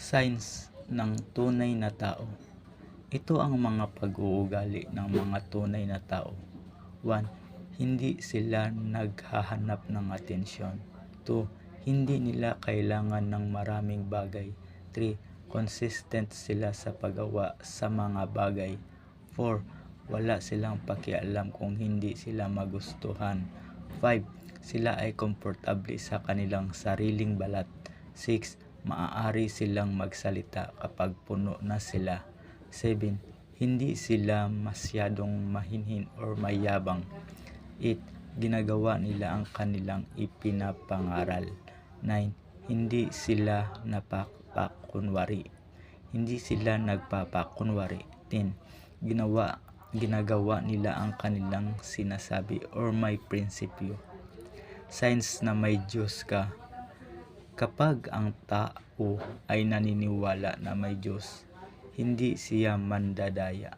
Signs ng tunay na tao. Ito ang mga pag-uugali ng mga tunay na tao. 1. Hindi sila naghahanap ng atensyon. 2. Hindi nila kailangan ng maraming bagay. 3. Consistent sila sa paggawa sa mga bagay. 4. Wala silang pakialam kung hindi sila magustuhan. 5. Sila ay komportable sa kanilang sariling balat. 6. Maaari silang magsalita kapag puno na sila. 7. Hindi sila masyadong mahinhin or mayabang. 8. Ginagawa nila ang kanilang ipinapangaral. 9. Hindi sila napapakunwari. Hindi sila nagpapakunwari. 10. Ginawa, ginagawa nila ang kanilang sinasabi or may prinsipyo. Signs na may Diyos ka. Kapag ang tao ay naniniwala na may Diyos, hindi siya mandadaya.